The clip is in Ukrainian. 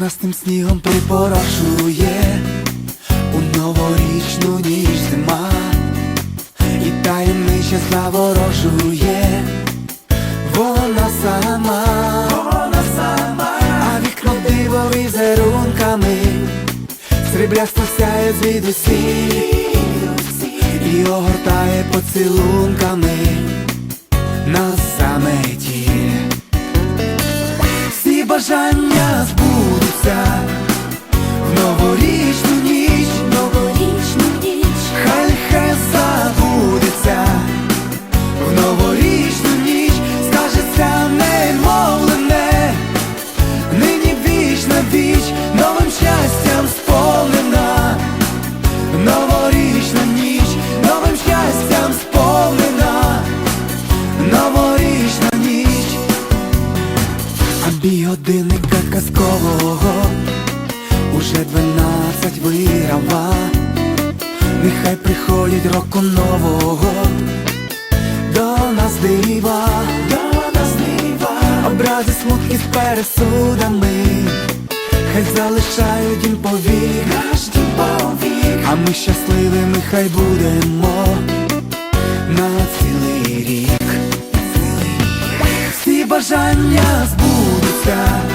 Жовтим снігом припорошує у новорічну ніч зима, і таємниче заворожує, вона сама, вона сама, а вікно диво візерунками, сріблясто сяє звідусіль. І огортає поцілунками на заметі. Всі бажання Бій годинника казкового, уже дванадцять вирава, нехай приходять року нового, до нас дива, до нас дива, образи смутки з пересудами, хай залишають їм наш дім повік, а ми щасливими хай будемо. На цілий рік. Всі бажання. sky